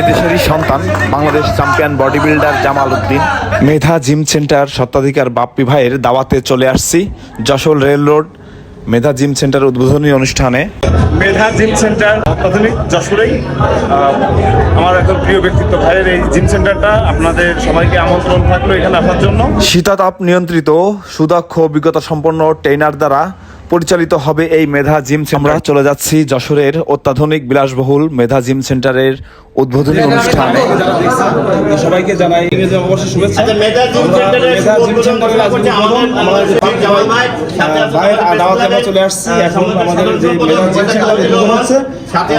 এদেশেরই সন্তান Bangladesh champion body builder Jamal Uddin. Medha gym centre সত্ত্বাধিকার Bappi ভাইয়ের দাওয়াতে চলে আসছি Jessore rail road Medha gym centre উদ্বোধনী অনুষ্ঠানে। মেধা জিম সেন্টার অত্যাধুনিক যশোরেই। আমার একজন প্রিয় ব্যক্তিত্ব ভাইয়ের এই জিম সেন্টারটা আপনাদের সবাইকে আমন্ত্রণ থাকল এখানে আসার জন্য। শীতাতাপ নিয়ন্ত্রিত সুদক্ষ অভিজ্ঞতা সম্পন্ন ট্রেনার দ্বারা পরিচালিত হবে এই মেধা জিম সেন্টার। আমরা চলে যাচ্ছি যশোরের অত্যাধুনিক বিলাসবহুল মেধা জিম সেন্টারের উদ্বোধনী অনুষ্ঠানে সবাইকে জানাই অবশ্যই শুভেচ্ছা মেধা জিম সেন্টারের মেধা জিম শুভ সেন্টারের আজকে উদ্বোধন উদ্বোধন আমাদের আমাদের জামাল ভাই, সাথে আছে ভাইয়ের আমাদের আমরা চলে আসছি। এখন আমাদের আমাদের যে সাধারণ মেধা জিম সম্পাদক সেন্টার উদ্বোধন হচ্ছে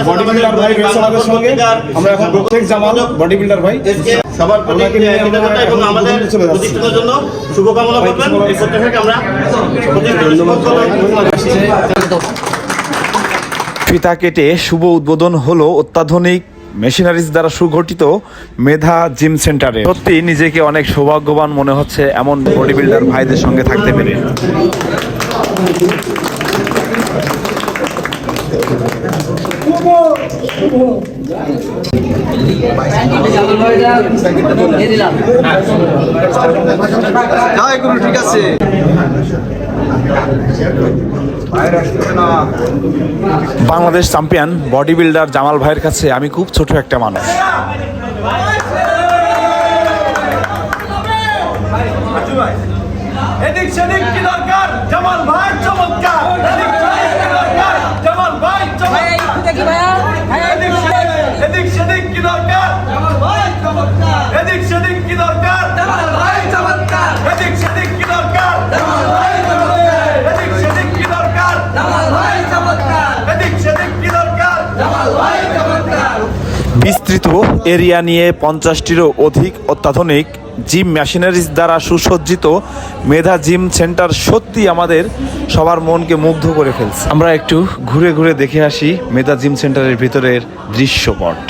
বডি বিল্ডার ভাই রয়েছে আমাদের সঙ্গে। আমরা এখন প্রত্যেক জামাল বডি বিল্ডার ভাই। সবার প্রতি ওনাকে নিয়ে আমরা কৃতজ্ঞতা এবং আমাদের উদ্বোধনে চলে যাচ্ছি। প্রতিষ্ঠানের জন্য শুভকামনা করবেন। এই প্রত্যাশাকে আমরা ফিতা কেটে শুভ উদ্বোধন হলো অত্যাধুনিক মেশিনারিজ দ্বারা সুগঠিত মেধা জিম সেন্টারে। সত্যি নিজেকে অনেক সৌভাগ্যবান মনে হচ্ছে এমন বডি বিল্ডার ভাইদের সঙ্গে থাকতে পেরে। ঠিক আছে Bangladesh champion body builder Jamal ভাইয়ের কাছে আমি খুব ছোট একটা মানুষ। বিস্তৃত এরিয়া নিয়ে পঞ্চাশটিরও অধিক অত্যাধুনিক জিম মেশিনারিজ দ্বারা সুসজ্জিত মেধা জিম সেন্টার সত্যি আমাদের সবার মনকে মুগ্ধ করে ফেলছে আমরা একটু ঘুরে ঘুরে দেখে আসি মেধা জিম সেন্টারের ভিতরের দৃশ্যপট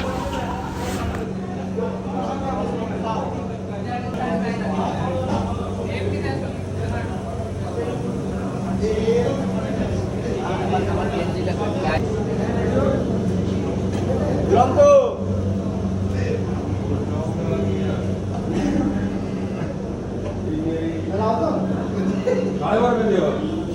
Pronto! 아유, 아유, 아유.